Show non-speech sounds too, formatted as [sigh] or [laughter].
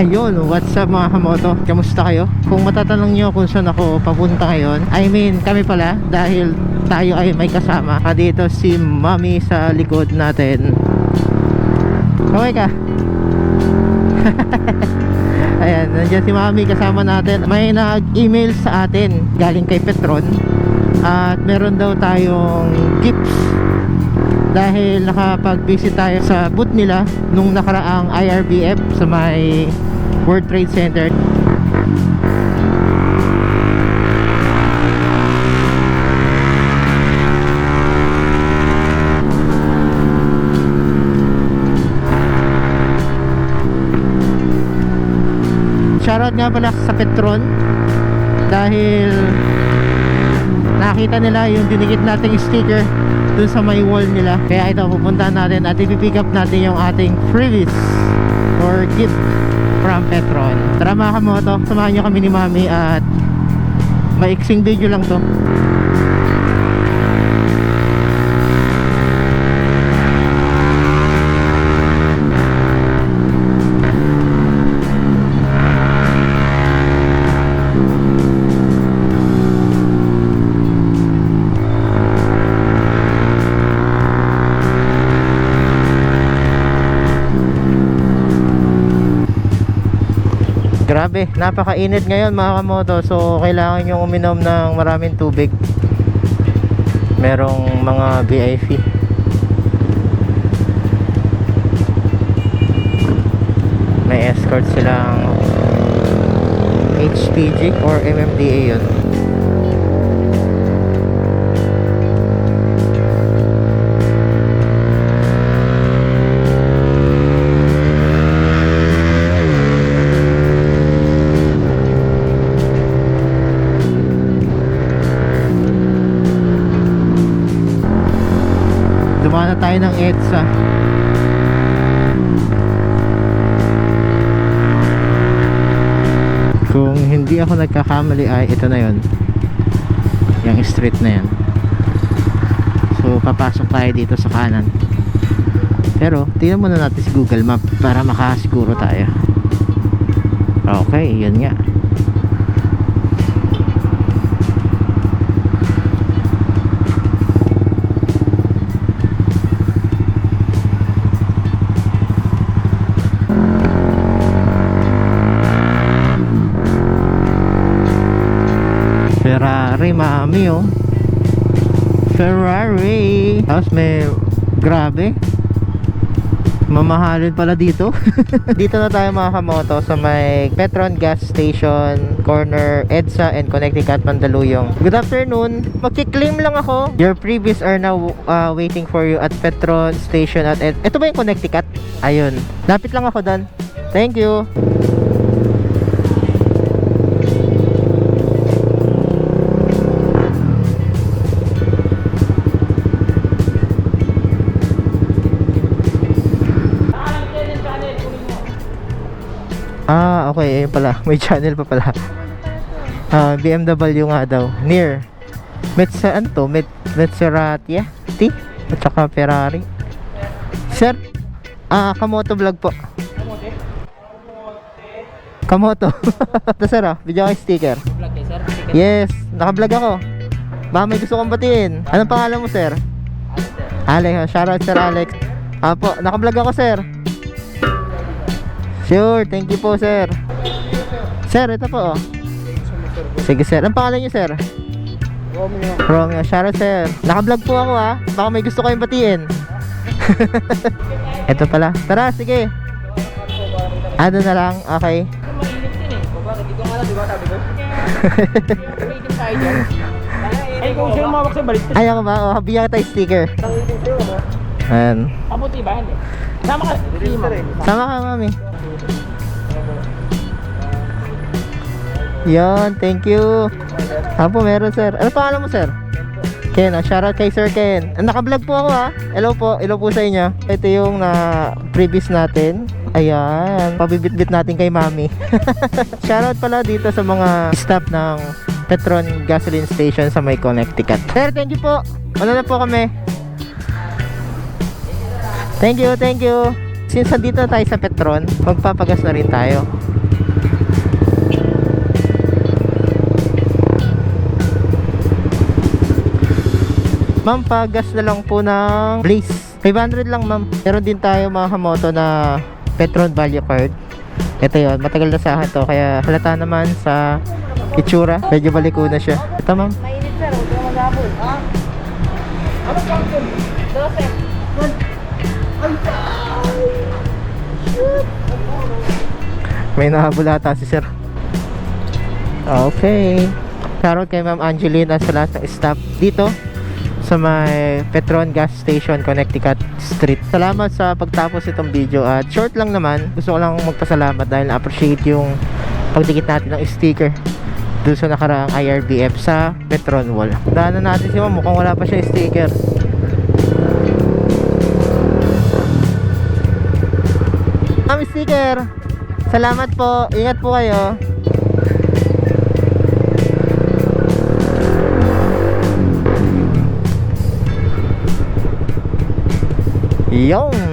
Ayun, what's up mga kamoto? Kamusta kayo? Kung matatanong nyo kung saan ako papunta ngayon I mean, kami pala dahil tayo ay may kasama. Ka dito si Mami sa likod natin. Kaway ka. [laughs] Ayan, nandiyan si Mami kasama natin. May nag-email sa atin galing kay Petron. At meron daw tayong gifts. Dahil nakapag-visit tayo sa booth nila nung nakaraang IRBF sa may World Trade Center. Shoutout nga pala sa Petron. Dahil nakita nila yung dinikit nating sticker dun sa may wall nila. Kaya ito pupuntahan natin at ipipick up natin yung ating freebies or gift from Petron tara mga kamoto samahan nyo kami ni Mami at maiksing video lang to Grabe, napakainit ngayon mga kamoto. So kailangan nyo uminom ng maraming tubig. Merong mga VIP May escort silang HPG or MMDA yun tayo ng EDSA. Kung hindi ako nagkakamali ay ito na yon Yung street na yan So papasok tayo dito sa kanan. Pero tingnan muna natin si Google Map Para makasiguro tayo. Okay, yun nga Ferrari, mami oh. Ferrari. Tapos may, grabe. Mamahalin pala dito. [laughs] dito na tayo mga kamoto sa may Petron Gas Station, corner EDSA and Connecticut, Mandaluyong. Good afternoon. Magki-claim lang ako. Your previous are now uh, waiting for you at Petron Station at Ed. Ito ba yung Connecticut? Ayun. Lapit lang ako doon. Thank you. Ah, okay. Ayun pala. [laughs] May channel pa pala. Ah, BMW nga daw. Near. Metsa, ano to? Met, Maserati, T? At saka Ferrari. Sir, ah, Kamoto vlog po. Kamoto. [laughs] Ito sir ah, video kayo sticker. Vlog kayo, sir? Yes, naka-vlog ako. Baka may gusto kong batiin. Anong pangalan mo sir? sir? Alex, ah, shoutout Sir Alex. Apo, naka-vlog ako sir. Sure, thank you po sir. Sir, ito po oh. Sige sir, ang pangalan niyo sir? Romeo. Romeo, shoutout sir. Naka-vlog po ako ah. Baka may gusto kayong batiin. [laughs] ito pala. Tara, sige. Ano na lang, okay. Bakit? Ikaw nga lang, di ba sabi ko? Tayo. Ay, kung sino mawak sa balik. Ayaw ko ba? O, bigyan yung sticker. Ayan. Pabuti ba? Hindi. Sama ka. Sama ka, mami. Yon, thank you. Apo, meron sir. Ano pangalan mo sir? Ken, ah, shoutout kay Sir Ken. Ah, Naka-vlog po ako ha. Hello po, hello po sa inyo. Ito yung na previous natin. Ayan, pabibitbit natin kay Mami. [laughs] shoutout pala dito sa mga staff ng Petron Gasoline Station sa may Connecticut. Sir, thank you po. Ano na po kami? Thank you, thank you. Since na tayo sa Petron, magpapagas na rin tayo. Ma'am, pagas na lang po ng Blaze. 500 lang ma'am. Meron din tayo mga kamoto na Petron Value Card. Ito yon matagal na sa akin to. Kaya halata naman sa itsura. Medyo baliko na siya. Ito ma'am. Mainit sir, huwag kang mag-apol. Ha? Ano pa ang 12. May nahabulata si sir. Okay. Shoutout kay Ma'am Angelina sa lahat ng staff dito sa may Petron Gas Station, Connecticut Street. Salamat sa pagtapos itong video at short lang naman. Gusto ko lang magpasalamat dahil na-appreciate yung pagdikit natin ng sticker doon sa nakaraang IRBF sa Petron Wall. Daanan natin si Ma'am, mukhang wala pa siya sticker. Ma'am sticker! Salamat po. Ingat po kayo. Yung